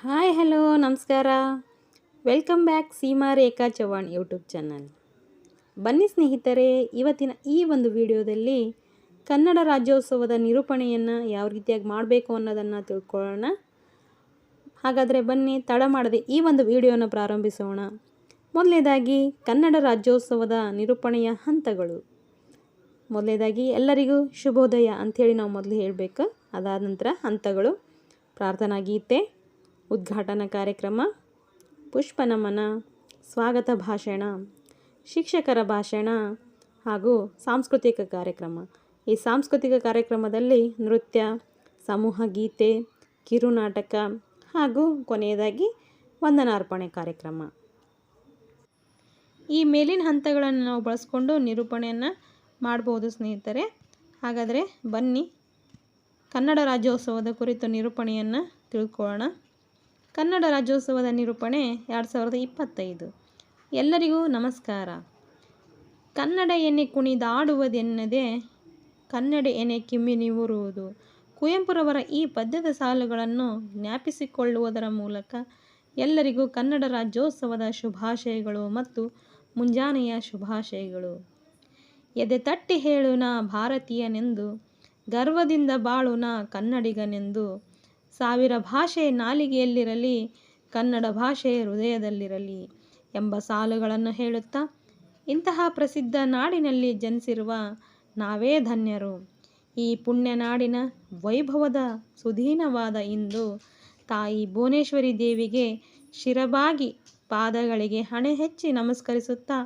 Hi, hello, ನಮಸ್ಕಾರ. Welcome back Seema Rekha Chavan YouTube channel. ಬನ್ನಿ ಸ್ನೇಹಿತರೆ, ಇವತ್ತಿನ ಈ ಒಂದು ವಿಡಿಯೋದಲ್ಲಿ ಕನ್ನಡ ರಾಜ್ಯೋತ್ಸವದ ನಿರೂಪಣೆಯನ್ನು ಯಾವ ರೀತಿಯಾಗಿ ಮಾಡಬೇಕು ಅನ್ನೋದನ್ನು ತಿಳ್ಕೊಳ್ಳೋಣ. ಹಾಗಾದರೆ ಬನ್ನಿ, ತಡ ಮಾಡದೆ ಈ ಒಂದು ವಿಡಿಯೋನ ಪ್ರಾರಂಭಿಸೋಣ. ಮೊದಲನೇದಾಗಿ ಕನ್ನಡ ರಾಜ್ಯೋತ್ಸವದ ನಿರೂಪಣೆಯ ಹಂತಗಳು. ಮೊದಲನೇದಾಗಿ ಎಲ್ಲರಿಗೂ ಶುಭೋದಯ ಅಂಥೇಳಿ ನಾವು ಮೊದಲು ಹೇಳಬೇಕು. ಅದಾದ ನಂತರ ಹಂತಗಳು. ಪ್ರಾರ್ಥನಾ ಗೀತೆ ಉದ್ಘಾಟನಾ ಕಾರ್ಯಕ್ರಮ. ಪುಷ್ಪ ನಮನ ಸ್ವಾಗತ ಭಾಷಣ, ಶಿಕ್ಷಕರ ಭಾಷಣ ಹಾಗೂ ಸಾಂಸ್ಕೃತಿಕ ಕಾರ್ಯಕ್ರಮ. ಈ ಸಾಂಸ್ಕೃತಿಕ ಕಾರ್ಯಕ್ರಮದಲ್ಲಿ ನೃತ್ಯ, ಸಮೂಹ ಗೀತೆ, ಕಿರುನಾಟಕ ಹಾಗೂ ಕೊನೆಯದಾಗಿ ವಂದನಾರ್ಪಣೆ ಕಾರ್ಯಕ್ರಮ. ಈ ಮೇಲಿನ ಹಂತಗಳನ್ನು ನಾವು ಬಳಸ್ಕೊಂಡು ನಿರೂಪಣೆಯನ್ನು ಮಾಡ್ಬೋದು ಸ್ನೇಹಿತರೆ. ಹಾಗಾದರೆ ಬನ್ನಿ, ಕನ್ನಡ ರಾಜ್ಯೋತ್ಸವದ ಕುರಿತು ನಿರೂಪಣೆಯನ್ನು ತಿಳ್ಕೊಳ್ಳೋಣ. ಕನ್ನಡ ರಾಜ್ಯೋತ್ಸವದ ನಿರೂಪಣೆ ಎರಡು ಸಾವಿರದ ಇಪ್ಪತ್ತೈದು. ಎಲ್ಲರಿಗೂ ನಮಸ್ಕಾರ. ಕನ್ನಡ ಎನೆ ಕುಣಿದಾಡುವುದೆನ್ನದೆ ಕನ್ನಡ ಎನೆ ಕಿಮ್ಮಿ ನಿವುರುವುದು ಕುವೆಂಪುರವರ ಈ ಪದ್ಯದ ಸಾಲುಗಳನ್ನು ಜ್ಞಾಪಿಸಿಕೊಳ್ಳುವುದರ ಮೂಲಕ ಎಲ್ಲರಿಗೂ ಕನ್ನಡ ರಾಜ್ಯೋತ್ಸವದ ಶುಭಾಶಯಗಳು ಮತ್ತು ಮುಂಜಾನೆಯ ಶುಭಾಶಯಗಳು. ಎದೆ ತಟ್ಟಿ ಹೇಳುನ ಭಾರತೀಯನೆಂದು, ಗರ್ವದಿಂದ ಬಾಳುನ ಕನ್ನಡಿಗನೆಂದು ಸಾವಿರ ಭಾಷೆ ನಾಲಿಗೆಯಲ್ಲಿರಲಿ, ಕನ್ನಡ ಭಾಷೆ ಹೃದಯದಲ್ಲಿರಲಿ ಎಂಬ ಸಾಲುಗಳನ್ನು ಹೇಳುತ್ತಾ, ಇಂತಹ ಪ್ರಸಿದ್ಧ ನಾಡಿನಲ್ಲಿ ಜನಿಸಿರುವ ನಾವೇ ಧನ್ಯರು. ಈ ಪುಣ್ಯ ನಾಡಿನ ವೈಭವದ ಸುಧೀನವಾದ ಇಂದು ತಾಯಿ ಭುವನೇಶ್ವರಿ ದೇವಿಗೆ ಶಿರಬಾಗಿ ಪಾದಗಳಿಗೆ ಹಣೆ ಹೆಚ್ಚಿ ನಮಸ್ಕರಿಸುತ್ತಾ,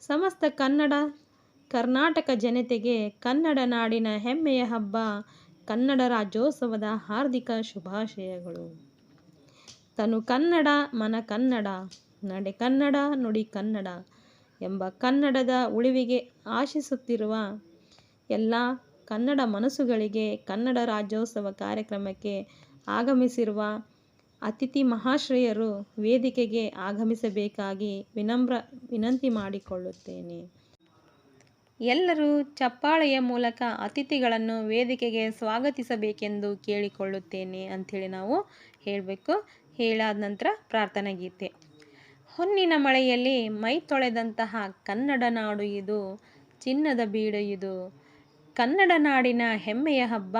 ಸಮಸ್ತ ಕನ್ನಡ, ಕರ್ನಾಟಕ ಜನತೆಗೆ ಕನ್ನಡ ನಾಡಿನ ಹೆಮ್ಮೆಯ ಹಬ್ಬ ಕನ್ನಡ ರಾಜ್ಯೋತ್ಸವದ ಹಾರ್ದಿಕ ಶುಭಾಶಯಗಳು. ತನು ಕನ್ನಡ, ಮನ ಕನ್ನಡ, ನಡೆ ಕನ್ನಡ, ನುಡಿ ಕನ್ನಡ ಎಂಬ ಕನ್ನಡದ ಉಳಿವಿಗೆ ಆಶಿಸುತ್ತಿರುವ ಎಲ್ಲ ಕನ್ನಡ ಮನಸ್ಸುಗಳಿಗೆ ಕನ್ನಡ ರಾಜ್ಯೋತ್ಸವ ಕಾರ್ಯಕ್ರಮಕ್ಕೆ ಆಗಮಿಸಿರುವ ಅತಿಥಿ ಮಹಾಶ್ರಯರು ವೇದಿಕೆಗೆ ಆಗಮಿಸಬೇಕಾಗಿ ವಿನಮ್ರ ವಿನಂತಿ ಮಾಡಿಕೊಳ್ಳುತ್ತೇನೆ. ಎಲ್ಲರೂ ಚಪ್ಪಾಳೆಯ ಮೂಲಕ ಅತಿಥಿಗಳನ್ನು ವೇದಿಕೆಗೆ ಸ್ವಾಗತಿಸಬೇಕೆಂದು ಕೇಳಿಕೊಳ್ಳುತ್ತೇನೆ ಅಂಥೇಳಿ ನಾವು ಹೇಳಬೇಕು. ಹೇಳಾದ ನಂತರ ಪ್ರಾರ್ಥನಾ ಗೀತೆ. ಹೊನ್ನಿನ ಮಳೆಯಲ್ಲಿ ಮೈ ತೊಳೆದಂತಹ ಕನ್ನಡ ನಾಡು ಇದು, ಚಿನ್ನದ ಬೀಡು ಇದು. ಕನ್ನಡ ನಾಡಿನ ಹೆಮ್ಮೆಯ ಹಬ್ಬ,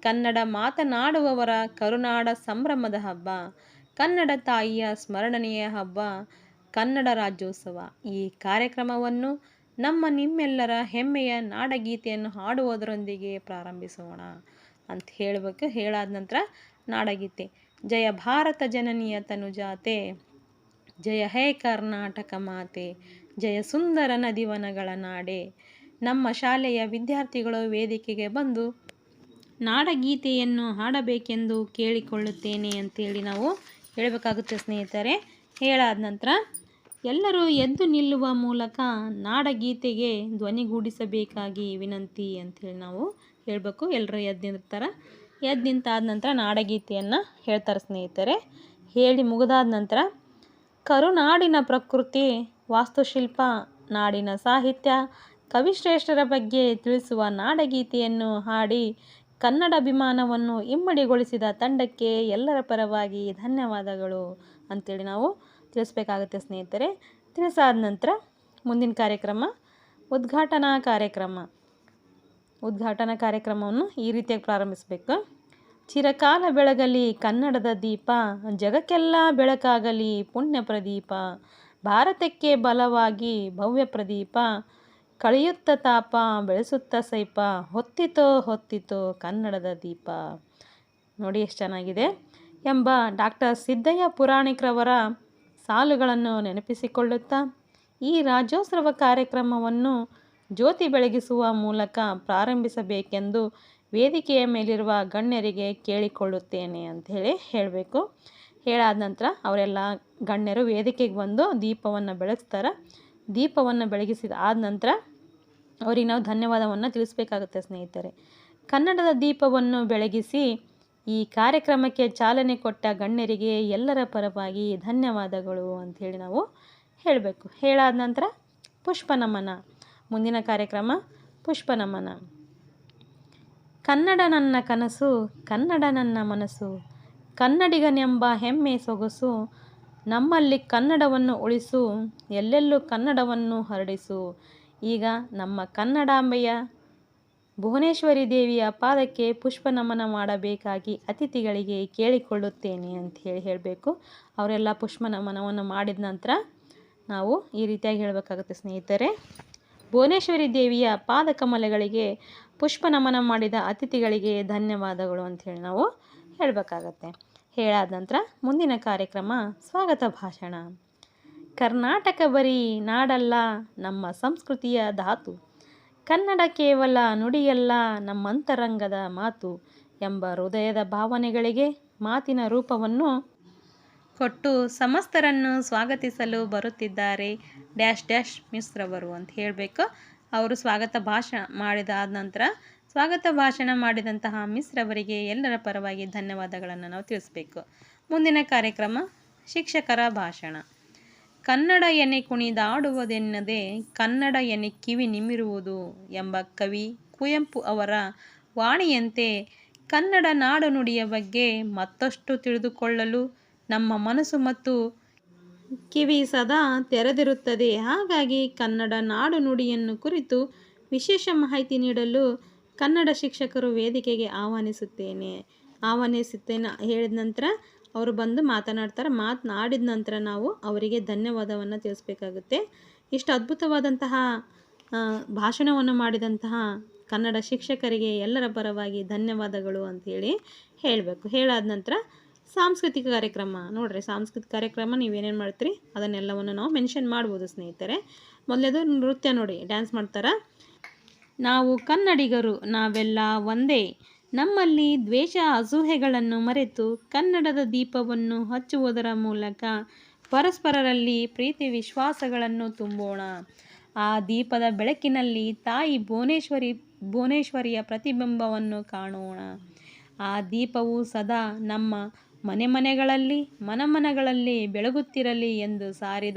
ಕನ್ನಡ ಮಾತನಾಡುವವರ ಕರುನಾಡ ಸಂಭ್ರಮದ ಹಬ್ಬ, ಕನ್ನಡ ತಾಯಿಯ ಸ್ಮರಣನೀಯ ಹಬ್ಬ, ಕನ್ನಡ ರಾಜ್ಯೋತ್ಸವ. ಈ ಕಾರ್ಯಕ್ರಮವನ್ನು ನಮ್ಮ ನಿಮ್ಮೆಲ್ಲರ ಹೆಮ್ಮೆಯ ನಾಡಗೀತೆಯನ್ನು ಹಾಡುವುದರೊಂದಿಗೆ ಪ್ರಾರಂಭಿಸೋಣ ಅಂತ ಹೇಳಬೇಕು. ಹೇಳಾದ ನಂತರ ನಾಡಗೀತೆ. ಜಯ ಭಾರತ ಜನನಿಯ ತನುಜಾತೆ, ಜಯ ಹೇ ಕರ್ನಾಟಕ ಮಾತೆ, ಜಯ ಸುಂದರ ನದಿವನಗಳ ನಾಡೆ. ನಮ್ಮ ಶಾಲೆಯ ವಿದ್ಯಾರ್ಥಿಗಳು ವೇದಿಕೆಗೆ ಬಂದು ನಾಡಗೀತೆಯನ್ನು ಹಾಡಬೇಕೆಂದು ಕೇಳಿಕೊಳ್ಳುತ್ತೇನೆ ಅಂತೇಳಿ ನಾವು ಹೇಳಬೇಕಾಗುತ್ತೆ ಸ್ನೇಹಿತರೆ. ಹೇಳಾದ ನಂತರ ಎಲ್ಲರೂ ಎದ್ದು ನಿಲ್ಲುವ ಮೂಲಕ ನಾಡಗೀತೆಗೆ ಧ್ವನಿಗೂಡಿಸಬೇಕಾಗಿ ವಿನಂತಿ ಅಂಥೇಳಿ ನಾವು ಹೇಳಬೇಕು. ಎಲ್ಲರೂ ಎದ್ದು ನಿಂತಾರೆ, ಎದ್ದು ನಿಂತಾದ ನಂತರ ನಾಡಗೀತೆಯನ್ನು ಹೇಳ್ತಾರೆ ಸ್ನೇಹಿತರೆ. ಹೇಳಿ ಮುಗಿದಾದ ನಂತರ, ಕರುನಾಡಿನ ಪ್ರಕೃತಿ, ವಾಸ್ತುಶಿಲ್ಪ, ನಾಡಿನ ಸಾಹಿತ್ಯ, ಕವಿಶ್ರೇಷ್ಠರ ಬಗ್ಗೆ ತಿಳಿಸುವ ನಾಡಗೀತೆಯನ್ನು ಹಾಡಿ ಕನ್ನಡ ಅಭಿಮಾನವನ್ನು ಇಮ್ಮಡಿಗೊಳಿಸಿದ ತಂಡಕ್ಕೆ ಎಲ್ಲರ ಪರವಾಗಿ ಧನ್ಯವಾದಗಳು ಅಂತೇಳಿ ನಾವು ತಿಳಿಸ್ಬೇಕಾಗುತ್ತೆ ಸ್ನೇಹಿತರೆ. ತಿಳಿಸಾದ ನಂತರ ಮುಂದಿನ ಕಾರ್ಯಕ್ರಮ, ಉದ್ಘಾಟನಾ ಕಾರ್ಯಕ್ರಮ. ಉದ್ಘಾಟನಾ ಕಾರ್ಯಕ್ರಮವನ್ನು ಈ ರೀತಿಯಾಗಿ ಪ್ರಾರಂಭಿಸಬೇಕು. ಚಿರಕಾಲ ಬೆಳಗಲಿ, ಕನ್ನಡದ ದೀಪ, ಜಗಕ್ಕೆಲ್ಲ ಬೆಳಕಾಗಲಿ, ಪುಣ್ಯ ಪ್ರದೀಪ, ಭಾರತಕ್ಕೆ ಬಲವಾಗಿ ಭವ್ಯ ಪ್ರದೀಪ, ಕಳೆಯುತ್ತ ತಾಪ, ಬೆಳೆಸುತ್ತ ಸೈಪ, ಹೊತ್ತಿತೋ ಹೊತ್ತಿತೋ ಕನ್ನಡದ ದೀಪ. ನೋಡಿ ಎಷ್ಟು ಚೆನ್ನಾಗಿದೆ. ಎಂಬ ಡಾಕ್ಟರ್ ಸಿದ್ದಯ್ಯ ಪುರಾಣಿಕರವರ ಸಾಲುಗಳನ್ನು ನೆನಪಿಸಿಕೊಳ್ಳುತ್ತಾ ಈ ರಾಜ್ಯೋತ್ಸವ ಕಾರ್ಯಕ್ರಮವನ್ನು ಜ್ಯೋತಿ ಬೆಳಗಿಸುವ ಮೂಲಕ ಪ್ರಾರಂಭಿಸಬೇಕೆಂದು ವೇದಿಕೆಯ ಮೇಲಿರುವ ಗಣ್ಯರಿಗೆ ಕೇಳಿಕೊಳ್ಳುತ್ತೇನೆ ಅಂಥೇಳಿ ಹೇಳಬೇಕು. ಹೇಳಾದ ನಂತರ ಅವರೆಲ್ಲ ಗಣ್ಯರು ವೇದಿಕೆಗೆ ಬಂದು ದೀಪವನ್ನು ಬೆಳಗಿಸ್ತಾರೆ. ದೀಪವನ್ನು ಬೆಳಗಿಸಿದ ಆದ ನಂತರ ಅವರಿಗೆ ನಾವು ಧನ್ಯವಾದವನ್ನು ತಿಳಿಸ್ಬೇಕಾಗುತ್ತೆ ಸ್ನೇಹಿತರೆ. ಕನ್ನಡದ ದೀಪವನ್ನು ಬೆಳಗಿಸಿ ಈ ಕಾರ್ಯಕ್ರಮಕ್ಕೆ ಚಾಲನೆ ಕೊಟ್ಟ ಗಣ್ಯರಿಗೆ ಎಲ್ಲರ ಪರವಾಗಿ ಧನ್ಯವಾದಗಳು ಅಂಥೇಳಿ ನಾವು ಹೇಳಬೇಕು. ಹೇಳಾದ ನಂತರ ಪುಷ್ಪ ನಮನ ಮುಂದಿನ ಕಾರ್ಯಕ್ರಮ ಪುಷ್ಪ ನಮನ ಕನ್ನಡ ನನ್ನ ಕನಸು, ಕನ್ನಡ ನನ್ನ ಮನಸ್ಸು ಕನ್ನಡಿಗನೆಂಬ ಹೆಮ್ಮೆ ಸೊಗಸು, ನಮ್ಮಲ್ಲಿ ಕನ್ನಡವನ್ನು ಉಳಿಸು, ಎಲ್ಲೆಲ್ಲೂ ಕನ್ನಡವನ್ನು ಹರಡಿಸು. ಈಗ ನಮ್ಮ ಕನ್ನಡಾಂಬೆಯ ಭುವನೇಶ್ವರಿ ದೇವಿಯ ಪಾದಕ್ಕೆ ಪುಷ್ಪ ನಮನ ಮಾಡಬೇಕಾಗಿ ಅತಿಥಿಗಳಿಗೆ ಕೇಳಿಕೊಳ್ಳುತ್ತೇನೆ ಅಂತ ಹೇಳಿ ಹೇಳಬೇಕು. ಅವರೆಲ್ಲ ಪುಷ್ಪ ನಮನವನ್ನು ಮಾಡಿದ ನಂತರ ನಾವು ಈ ರೀತಿಯಾಗಿ ಹೇಳಬೇಕಾಗುತ್ತೆ ಸ್ನೇಹಿತರೆ. ಭುವನೇಶ್ವರಿ ದೇವಿಯ ಪಾದಕಮಲಗಳಿಗೆ ಪುಷ್ಪ ನಮನ ಮಾಡಿದ ಅತಿಥಿಗಳಿಗೆ ಧನ್ಯವಾದಗಳು ಅಂಥೇಳಿ ನಾವು ಹೇಳಬೇಕಾಗತ್ತೆ. ಹೇಳಾದ ನಂತರ ಮುಂದಿನ ಕಾರ್ಯಕ್ರಮ ಸ್ವಾಗತ ಭಾಷಣ. ಕರ್ನಾಟಕ ಬರೀ ನಾಡಲ್ಲ, ನಮ್ಮ ಸಂಸ್ಕೃತಿಯ ಧಾತು. ಕನ್ನಡ ಕೇವಲ ನುಡಿಯಲ್ಲ ನಮ್ಮಂತರಂಗದ ಮಾತು ಎಂಬ ಹೃದಯದ ಭಾವನೆಗಳಿಗೆ ಮಾತಿನ ರೂಪವನ್ನು ಕೊಟ್ಟು ಸಮಸ್ತರನ್ನು ಸ್ವಾಗತಿಸಲು ಬರುತ್ತಿದ್ದಾರೆ ಡ್ಯಾಶ್ ಡ್ಯಾಶ್ ಮಿಸ್ರವರು ಅಂತ ಹೇಳಬೇಕು. ಅವರು ಸ್ವಾಗತ ಭಾಷಣ ಮಾಡಿದಾದ ನಂತರ ಸ್ವಾಗತ ಭಾಷಣ ಮಾಡಿದಂತಹ ಮಿಸ್ರವರಿಗೆ ಎಲ್ಲರ ಪರವಾಗಿ ಧನ್ಯವಾದಗಳನ್ನು ನಾವು ತಿಳಿಸ್ಬೇಕು. ಮುಂದಿನ ಕಾರ್ಯಕ್ರಮ ಶಿಕ್ಷಕರ ಭಾಷಣ. ಕನ್ನಡ ಎನೆ ಕುಣಿದಾಡುವುದೆನ್ನದೆ ಕನ್ನಡ ಎನೆ ಕಿವಿ ನಿಮಿರುವುದು ಎಂಬ ಕವಿ ಕುವೆಂಪು ಅವರ ವಾಣಿಯಂತೆ ಕನ್ನಡ ನಾಡು ನುಡಿಯ ಬಗ್ಗೆ ಮತ್ತಷ್ಟು ತಿಳಿದುಕೊಳ್ಳಲು ನಮ್ಮ ಮನಸ್ಸು ಮತ್ತು ಕಿವಿ ಸದಾ ತೆರೆದಿರುತ್ತದೆ. ಹಾಗಾಗಿ ಕನ್ನಡ ನಾಡು ನುಡಿಯನ್ನು ಕುರಿತು ವಿಶೇಷ ಮಾಹಿತಿ ನೀಡಲು ಕನ್ನಡ ಶಿಕ್ಷಕರು ವೇದಿಕೆಗೆ ಆಹ್ವಾನಿಸುತ್ತೇನೆ. ಆಹ್ವಾನಿಸುತ್ತೇನೆ. ಹೇಳಿದ ನಂತರ ಅವರು ಬಂದು ಮಾತನಾಡ್ತಾರೆ. ಮಾತನಾಡಿದ ನಂತರ ನಾವು ಅವರಿಗೆ ಧನ್ಯವಾದವನ್ನು ತಿಳಿಸ್ಬೇಕಾಗುತ್ತೆ. ಇಷ್ಟು ಅದ್ಭುತವಾದಂತಹ ಭಾಷಣವನ್ನು ಮಾಡಿದಂತಹ ಕನ್ನಡ ಶಿಕ್ಷಕರಿಗೆ ಎಲ್ಲರ ಪರವಾಗಿ ಧನ್ಯವಾದಗಳು ಅಂಥೇಳಿ ಹೇಳಬೇಕು. ಹೇಳಾದ ನಂತರ ಸಾಂಸ್ಕೃತಿಕ ಕಾರ್ಯಕ್ರಮ. ನೋಡ್ರಿ, ಸಾಂಸ್ಕೃತಿಕ ಕಾರ್ಯಕ್ರಮ ನೀವೇನೇನು ಮಾಡ್ತೀರಿ? ಅದನ್ನೆಲ್ಲವನ್ನು ನಾವು ಮೆನ್ಷನ್ ಮಾಡ್ಬೋದು ಸ್ನೇಹಿತರೆ. ಮೊದಲೇದು ನೃತ್ಯ ನೋಡಿ, ಡ್ಯಾನ್ಸ್ ಮಾಡ್ತಾರೆ? ನಾವು ಕನ್ನಡಿಗರು, ನಾವೆಲ್ಲ ಒಂದೇ ನಮ್ಮಲ್ಲಿ ದ್ವೇಷ ಅಸೂಹೆಗಳನ್ನು ಮರೆತು ಕನ್ನಡದ ದೀಪವನ್ನು ಹಚ್ಚುವುದರ ಮೂಲಕ ಪರಸ್ಪರರಲ್ಲಿ ಪ್ರೀತಿ ವಿಶ್ವಾಸಗಳನ್ನು ತುಂಬೋಣ. ಆ ದೀಪದ ಬೆಳಕಿನಲ್ಲಿ ತಾಯಿ ಭುವನೇಶ್ವರಿ, ಭುವನೇಶ್ವರಿಯ ಪ್ರತಿಬಿಂಬವನ್ನು ಕಾಣೋಣ. ಆ ದೀಪವು ಸದಾ ನಮ್ಮ ಮನೆ ಮನೆಗಳಲ್ಲಿ, ಮನಮನಗಳಲ್ಲಿ ಬೆಳಗುತ್ತಿರಲಿ ಎಂದು ಸಾರಿದ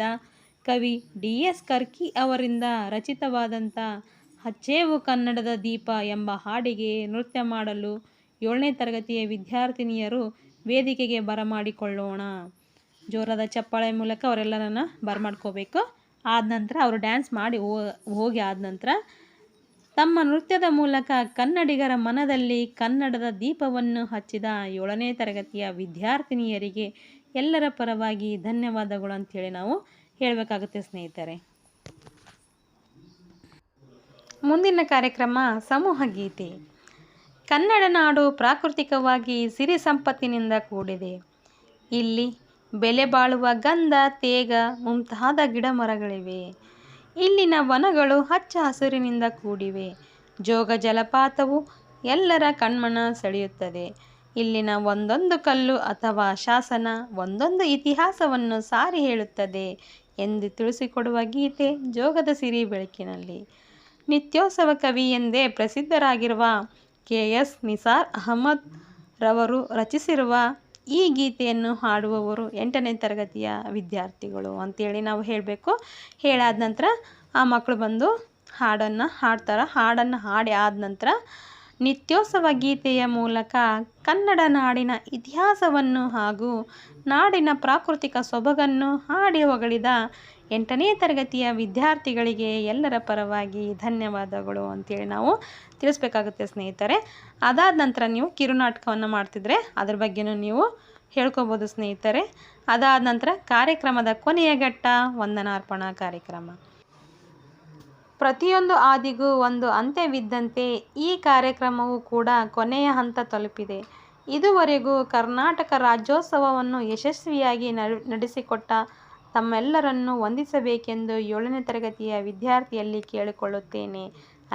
ಕವಿ ಡಿ ಎಸ್ ಕರ್ಕಿ ಅವರಿಂದ ರಚಿತವಾದಂಥ ಹಚ್ಚೇವು ಕನ್ನಡದ ದೀಪ ಎಂಬ ಹಾಡಿಗೆ ನೃತ್ಯ ಮಾಡಲು ಏಳನೇ ತರಗತಿಯ ವಿದ್ಯಾರ್ಥಿನಿಯರು ವೇದಿಕೆಗೆ ಬರಮಾಡಿಕೊಳ್ಳೋಣ. ಜೋರಾದ ಚಪ್ಪಾಳೆ ಮೂಲಕ ಅವರೆಲ್ಲರನ್ನ ಬರಮಾಡ್ಕೋಬೇಕು. ಆದ ನಂತರ ಅವರು ಡ್ಯಾನ್ಸ್ ಮಾಡಿ ಹೋಗಿ ಆದ ನಂತರ ತಮ್ಮ ನೃತ್ಯದ ಮೂಲಕ ಕನ್ನಡಿಗರ ಮನದಲ್ಲಿ ಕನ್ನಡದ ದೀಪವನ್ನು ಹಚ್ಚಿದ ಏಳನೇ ತರಗತಿಯ ವಿದ್ಯಾರ್ಥಿನಿಯರಿಗೆ ಎಲ್ಲರ ಪರವಾಗಿ ಧನ್ಯವಾದಗಳು ಅಂಥೇಳಿ ನಾವು ಹೇಳಬೇಕಾಗುತ್ತೆ ಸ್ನೇಹಿತರೆ. ಮುಂದಿನ ಕಾರ್ಯಕ್ರಮ ಸಮೂಹ ಗೀತೆ. ಕನ್ನಡ ನಾಡು ಪ್ರಾಕೃತಿಕವಾಗಿ ಸಿರಿ ಸಂಪತ್ತಿನಿಂದ ಕೂಡಿದೆ. ಇಲ್ಲಿ ಬೆಲೆ ಬಾಳುವ ಗಂಧ, ತೇಗ ಮುಂತಾದ ಗಿಡ ಮರಗಳಿವೆ ಇಲ್ಲಿನ ವನಗಳು ಹಚ್ಚ ಹಸಿರಿನಿಂದ ಕೂಡಿವೆ. ಜೋಗ ಜಲಪಾತವು ಎಲ್ಲರ ಕಣ್ಮನ ಸೆಳೆಯುತ್ತದೆ. ಇಲ್ಲಿನ ಒಂದೊಂದು ಕಲ್ಲು ಅಥವಾ ಶಾಸನ ಒಂದೊಂದು ಇತಿಹಾಸವನ್ನು ಸಾರಿ ಹೇಳುತ್ತದೆ ಎಂದು ತಿಳಿಸಿಕೊಡುವ ಗೀತೆ ಜೋಗದ ಸಿರಿ ಬೆಳಕಿನಲ್ಲಿ. ನಿತ್ಯೋತ್ಸವ ಕವಿ ಎಂದೇ ಪ್ರಸಿದ್ಧರಾಗಿರುವ ಕೆ. ಎಸ್. ನಿಸಾರ್ ಅಹಮದ್ ರವರು ರಚಿಸಿರುವ ಈ ಗೀತೆಯನ್ನು ಹಾಡುವವರು ಎಂಟನೇ ತರಗತಿಯ ವಿದ್ಯಾರ್ಥಿಗಳು ಅಂತೇಳಿ ನಾವು ಹೇಳಬೇಕು. ಹೇಳಾದ ನಂತರ ಆ ಮಕ್ಕಳು ಬಂದು ಹಾಡನ್ನು ಹಾಡ್ತಾರೆ. ಹಾಡನ್ನು ಹಾಡಿ ಆದ ನಂತರ ನಿತ್ಯೋತ್ಸವ ಗೀತೆಯ ಮೂಲಕ ಕನ್ನಡ ನಾಡಿನ ಇತಿಹಾಸವನ್ನು ಹಾಗೂ ನಾಡಿನ ಪ್ರಾಕೃತಿಕ ಸೊಬಗನ್ನು ಹಾಡಿ ಹೊಗಳಿದ ಎಂಟನೇ ತರಗತಿಯ ವಿದ್ಯಾರ್ಥಿಗಳಿಗೆ ಎಲ್ಲರ ಪರವಾಗಿ ಧನ್ಯವಾದಗಳು ಅಂತೇಳಿ ನಾವು ತಿಳಿಸ್ಬೇಕಾಗುತ್ತೆ ಸ್ನೇಹಿತರೆ. ಅದಾದ ನಂತರ ನೀವು ಕಿರುನಾಟಕವನ್ನು ಮಾಡ್ತಿದ್ರೆ ಅದ್ರ ಬಗ್ಗೆನೂ ನೀವು ಹೇಳ್ಕೊಬೋದು ಸ್ನೇಹಿತರೆ. ಅದಾದ ನಂತರ ಕಾರ್ಯಕ್ರಮದ ಕೊನೆಯ ಘಟ್ಟ ವಂದನಾರ್ಪಣಾ ಕಾರ್ಯಕ್ರಮ. ಪ್ರತಿಯೊಂದು ಆದಿಗೂ ಒಂದು ಅಂತ್ಯವಿದ್ದಂತೆ ಈ ಕಾರ್ಯಕ್ರಮವು ಕೂಡ ಕೊನೆಯ ಹಂತ ತಲುಪಿದೆ. ಇದುವರೆಗೂ ಕರ್ನಾಟಕ ರಾಜ್ಯೋತ್ಸವವನ್ನು ಯಶಸ್ವಿಯಾಗಿ ನಡೆಸಿಕೊಟ್ಟ ತಮ್ಮೆಲ್ಲರನ್ನು ವಂದಿಸಬೇಕೆಂದು ಏಳನೇ ತರಗತಿಯ ವಿದ್ಯಾರ್ಥಿಯಲ್ಲಿ ಕೇಳಿಕೊಳ್ಳುತ್ತೇನೆ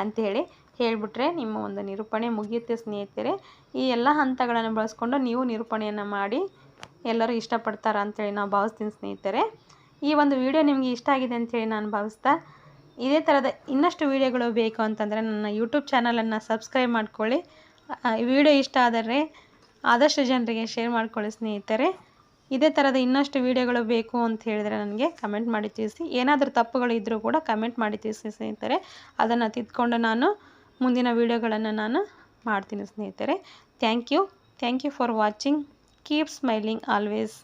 ಅಂಥೇಳಿ ಹೇಳಿಬಿಟ್ರೆ ನಿಮ್ಮ ಒಂದು ನಿರೂಪಣೆ ಮುಗಿಯುತ್ತೆ ಸ್ನೇಹಿತರೆ. ಈ ಎಲ್ಲ ಹಂತಗಳನ್ನು ಬಳಸ್ಕೊಂಡು ನೀವು ನಿರೂಪಣೆಯನ್ನು ಮಾಡಿ ಎಲ್ಲರೂ ಇಷ್ಟಪಡ್ತಾರೆ ಅಂಥೇಳಿ ನಾವು ಭಾವಿಸ್ತೀನಿ ಸ್ನೇಹಿತರೆ. ಈ ಒಂದು ವಿಡಿಯೋ ನಿಮಗೆ ಇಷ್ಟ ಆಗಿದೆ ಅಂಥೇಳಿ ನಾನು ಭಾವಿಸ್ತಾ ಇದೇ ಥರದ ಇನ್ನಷ್ಟು ವೀಡಿಯೋಗಳು ಬೇಕು ಅಂತಂದರೆ ನನ್ನ ಯೂಟ್ಯೂಬ್ ಚಾನಲನ್ನು ಸಬ್ಸ್ಕ್ರೈಬ್ ಮಾಡ್ಕೊಳ್ಳಿ. ವಿಡಿಯೋ ಇಷ್ಟ ಆದರೆ ಆದಷ್ಟು ಜನರಿಗೆ ಶೇರ್ ಮಾಡ್ಕೊಳ್ಳಿ ಸ್ನೇಹಿತರೆ. ಇದೇ ಥರದ ಇನ್ನಷ್ಟು ವೀಡಿಯೋಗಳು ಬೇಕು ಅಂತ ಹೇಳಿದರೆ ನನಗೆ ಕಮೆಂಟ್ ಮಾಡಿ ತಿಳಿಸಿ. ಏನಾದರೂ ತಪ್ಪುಗಳು ಇದ್ದರೂ ಕೂಡ ಕಮೆಂಟ್ ಮಾಡಿ ತಿಳಿಸಿ ಸ್ನೇಹಿತರೆ. ಅದನ್ನು ತಿದ್ಕೊಂಡು ನಾನು ಮುಂದಿನ ವೀಡಿಯೋಗಳನ್ನು ನಾನು ಮಾಡ್ತೀನಿ ಸ್ನೇಹಿತರೆ. Thank you thank you for watching keep smiling always